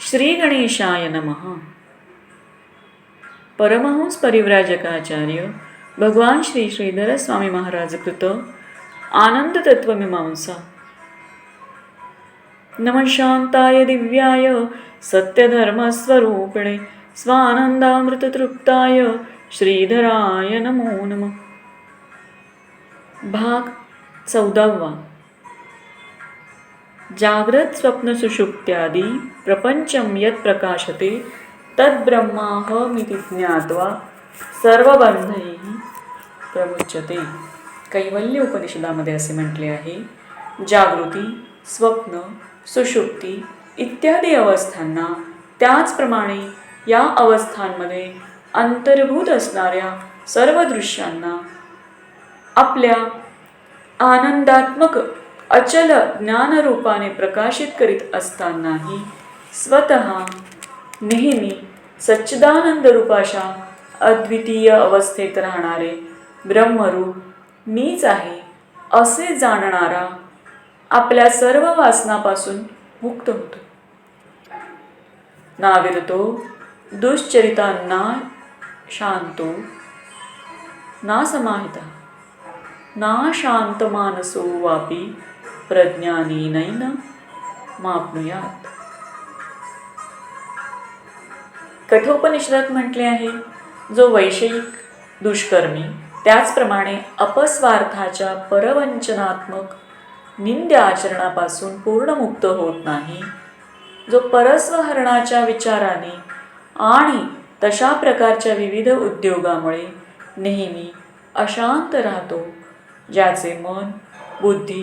श्री गणेशाय नमः. परमहंस परिव्राजकाचार्य भगवान श्री श्रीधर स्वामी महाराज कृत आनंद तत्वमीमांसा नमः शांताय दिव्याय सत्यधर्मस्वरूपिणे स्वानंदामृततृप्ताय श्रीधराय नमो नमः. भाग चौदावा. जागृत स्वप्न सुषुप्त्यादी प्रपंचम यत प्रकाशते तद्ब्रह्माहमिति ज्ञात्वा सर्वबंधैः प्रमुच्यते। कैवल्य उपनिषदामध्ये असे म्हटले आहे जागृती स्वप्न सुषुप्ती इत्यादी अवस्थांना त्याचप्रमाणे या अवस्थांमध्ये अंतर्भूत असणाऱ्या सर्व दृश्यांना आपल्या आनंदात्मक अचल ज्ञानरूपाने प्रकाशित करीत असतानाही स्वतः नेहमी सच्चिदानंद रूपाशा अद्वितीय अवस्थेत राहणारे ब्रह्मरूप मीच आहे असे जाणणारा आपल्या सर्व वासनापासून मुक्त होतो. नाविरतो दुश्चरितांना शांतो ना समाहिता ना शांतमानसो वापी प्रज्ञानीनैन मापनुयात. कठोपनिषदात म्हटले आहे जो वैषयिक दुष्कर्मी त्याचप्रमाणे अपस्वार्थाच्या परवंचनात्मक निंद्य आचरणापासून पूर्ण मुक्त होत नाही जो परस्वहरणाच्या विचाराने आणि तशा प्रकारच्या विविध उद्योगामुळे नेहमी अशांत राहतो ज्याचे मन बुद्धी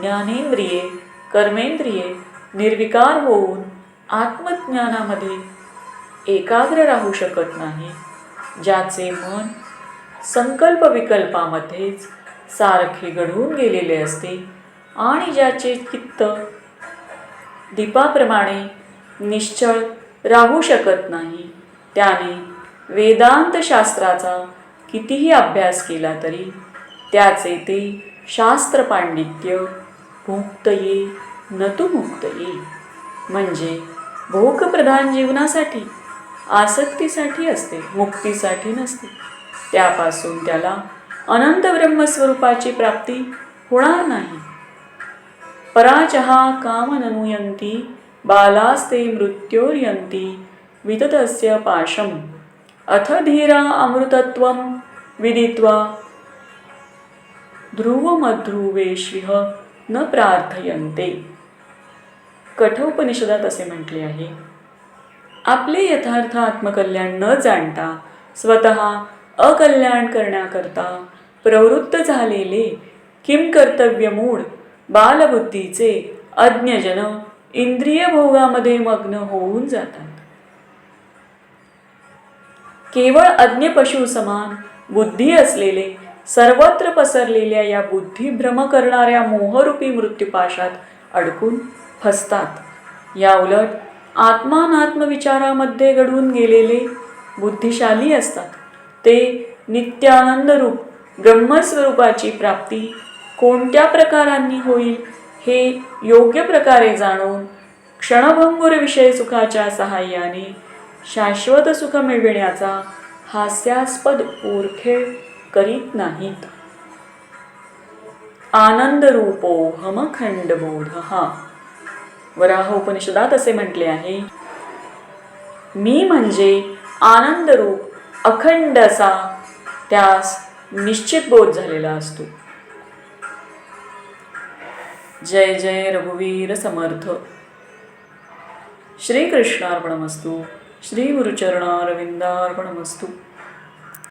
ज्ञानेंद्रिये कर्मेंद्रिये निर्विकार होऊन आत्मज्ञानामध्ये एकाग्र राहू शकत नाही ज्याचे मन संकल्प विकल्पामध्येच सारखे घडवून गेलेले असते आणि ज्याचे चित्त दीपाप्रमाणे निश्चळ राहू शकत नाही. त्याने वेदांत शास्त्राचा कितीही अभ्यास केला तरी त्याचे ते शास्त्र मुक्तये न तू मुक्तये. म्हणजे भोगप्रधान जीवनासाठी आसक्तीसाठी असते मुक्तीसाठी नसते. त्यापासून त्याला अनंत ब्रह्मस्वरूपाची प्राप्ती होणार नाही. पराचहा कामननुयंती बालास्ते मृत्योर्यंती विततस्य पाशम। अथ धीरा अमृतत्वं विदित्वा ध्रुवमध्रुवेश्विह न प्रार्थयन्ते. कठोपनिषदात असे म्हटले आहे आपले यथार्थ आत्मकल्याण न जाणता स्वतः अकल्याण करण्याकरता प्रवृत्त झालेले किम कर्तव्य मूळ बालबुद्धीचे अज्ञजन इंद्रिय भोगामध्ये मग्न होऊन जातात. केवळ अज्ञ पशु समान बुद्धी असलेले सर्वत्र पसरलेल्या या बुद्धिभ्रम करणाऱ्या मोहरूपी मृत्यूपाशात अडकून फसतात. या उलट घडून गेलेले बुद्धिशाली असतात. ते नित्यानंदरूप ब्रह्मस्वरूपाची प्राप्ती कोणत्या प्रकारांनी होईल हे योग्य प्रकारे जाणून क्षणभंगुर विषय सुखाच्या सहाय्याने शाश्वत सुख मिळविण्याचा हास्यास्पद ओरखेळ करीत नाहीत. आनंद रूपो हमखंड बोध हा वराह उपनिषदात असे म्हटले आहे मी म्हणजे आनंद रूप अखंड असा त्यास निश्चित बोध झालेला असतो. जय जय रघुवीर समर्थ. श्रीकृष्णार्पणमस्तू. श्री गुरुचरणारविंदार्पणमस्तू